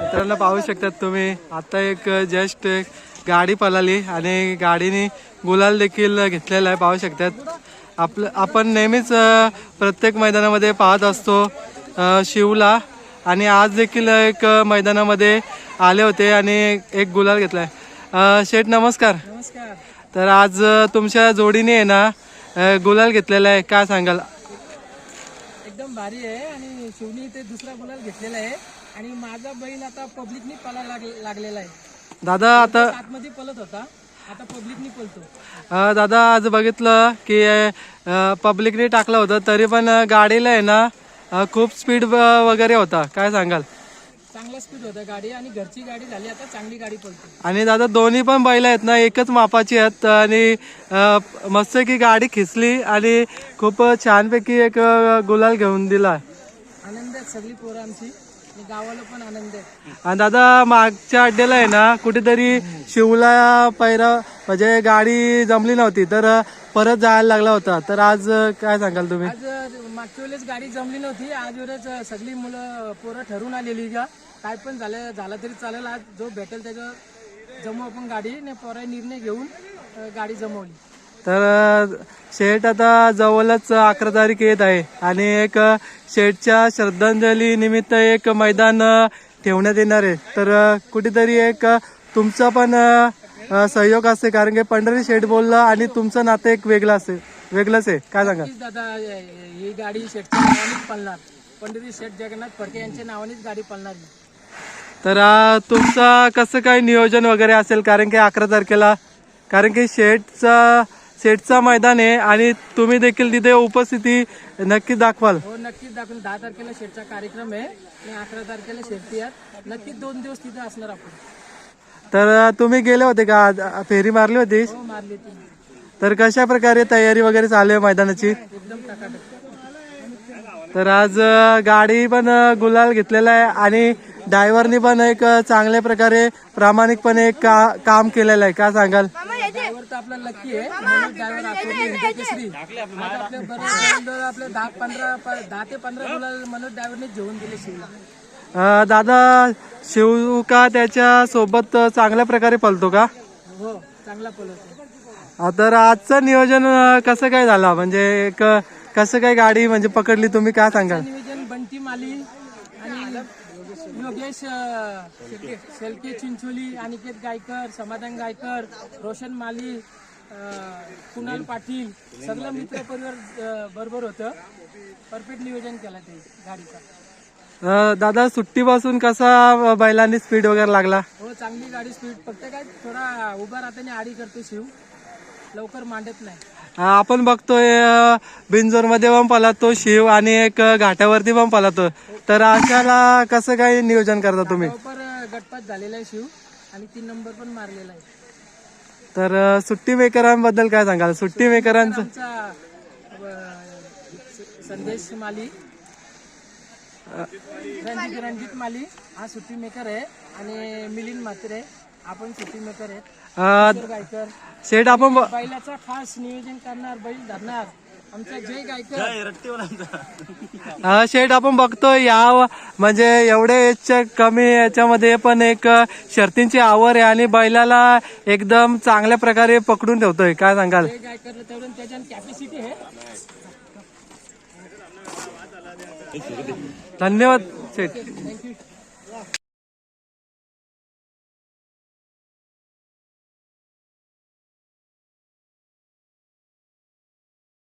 मित्रांनो पाहू शकतात तुम्ही आता एक जस्ट एक गाडी पळाली आणि गाडीने गुलाल देखील घेतलेला आहे पाहू शकतात. आपलं आपण नेहमीच प्रत्येक मैदानामध्ये पाहत असतो शिवला. आणि आज देखील एक मैदानामध्ये आले होते आणि एक गुलाल घेतलाय. शेठ नमस्कार. नमस्कार. तर आज तुमच्या जोडीने आहे ना गुलाल घेतलेला आहे. काय सांगाल? एकदम भारी आहे आणि शिवनी ते दुसरा गुलाल घेतलेला आहे. आणि माझा बैल आता पब्लिकनी पळा लागलेला आहे. दादा आता आतमध्ये पळत होता. आता पब्लिकनी पळतो. अ, दादा आज बघितलं की पब्लिकने टाकलं होतं तरी पण गाडीला आहे ना खूप स्पीड वगैरे होता. काय सांगाल? चांगला स्पीड होता. गाडी आणि घरची गाडी झाली आता चांगली गाडी पळते. आणि दादा दोन्ही पण बैल आहेत ना एकच मापाची आहेत. आणि मस्त की गाडी खिचली आणि खूप छानपैकी एक गुलाल घेऊन दिला. आनंद आहेत सगळी पोरं आमची. आणि गावाला पण आनंद आहे. आणि दादा मागच्या अड्ड्याला आहे ना कुठेतरी शिवला पैरा म्हणजे गाडी जमली नव्हती तर परत जायला लागला होता. तर आज काय सांगाल तुम्ही? आज मागच्या वेळेस गाडी जमली नव्हती. आज वेळेस सगळी मुलं पोरं ठरवून आलेली का काय पण झालं झालं तरी चालेल. आज जो भेटेल त्याच्यावर जमू आपण गाडी ने पोरा निर्णय घेऊन गाडी जमवली. तर शेट शेठ आता जवळच अकरा तारीख येत आहे. आणि एक अ, शेठच्या श्रद्धांजली निमित्त एक मैदान ठेवण्यात येणार आहे. तर कुठेतरी एक तुमचा पण सहयोग असते कारण की पंढरी शेठ बोललं आणि तुमचं नातं एक वेगळं असेल. वेगळंच आहे. काय सांगा नक्कीच दादा ही गाडी शेठच्या नावानेच पळणार. पंडित शेठ जगन्नाथ फडके यांच्या नावानेच गाडी पळणार ही. तर तुमचं कसं काय नियोजन वगैरे असेल? कारण की अकरा तारखेला कारण की शेठचा शेठचा मैदान आहे आणि तुम्ही देखील तिथे उपस्थिती नक्की दाखवाल. हो नक्कीच दाखवून. दहा तारखेला शेठचा कार्यक्रम आहे. आणि अकरा तारखेला शेठची आहेत नक्कीच दोन दिवस तिथे असणार आपण. तर तुम्ही गेले होते का? आज, फेरी मारली होती हो मारली ती तर कशा प्रकारे तयारी वगैरे चालू आहे मैदानाची? एकदम टकाटक तर आज गाडी पण गुलाल घेतलेला आहे आणि ड्रायव्हरनी पण एक चांगल्या प्रकारे प्रामाणिकपणे एक का, काम केलेलं आहे. काय सांगाल? आपला आहे दहा पंधरा दहा ते पंधरा गुलाल ड्रायव्हरने दिले शिवला. दादा शिव का त्याच्या सोबत चांगल्या प्रकारे पलतो का? हो चांगला अ, तर आजचं नियोजन अ, कसं काय झालं? म्हणजे अ, कसं काय गाडी म्हणजे पकडली? तुम्ही काय सांगाल? नियोजन बंटी माली आणि योगेश अं, शेळके चिंचोली अनिकेत गायकर समाधान गायकर रोशन माली अं, कुणाल पाटील सगळं मित्र परिवार अं, बरोबर होतं. परफेक्ट नियोजन केलं ते गाडीचा. अ, दादा सुट्टीपासून कसा बैलांनी स्पीड वगैरे लागला? हो चांगली गाडी स्पीड फक्त काय थोडा उभा राहताना आडी करतो शिव. लवकर मांडत नाही. आपण बघतोय बिंजोरमध्ये पण पळतो शिव आणि एक घाटावरती पण पळतो तर अशाला कसं काय नियोजन करता तुम्ही? गटपात झालेला आहे शिव आणि तीन नंबर पण मारलेला आहे. तर सुट्टी मेकरांबद्दल काय सांगाल? सुट्टी मेकरांचं संदेश माली. रणजित रणजित माली. हा सुट्टी मेकर आहे आणि मिलिंद म्हात्रे. आपण मेकर आहेत. अ, किशोर गायकर. शेठ आपण ब- बैलाचा खास नियोजन करणार बैल धरणार. आमचा जय गायकर. अ, शेठ आपण बघतोय या व- म्हणजे एवढे कमी याच्यामध्ये पण एक अ, शर्तींची आवड आहे आणि बैलाला एकदम चांगल्या प्रकारे पकडून ठेवतोय. काय सांगाल? जय गायकर तेवढं त्याच्या कॅपॅसिटी आहे. धन्यवाद शेठ थँक्यू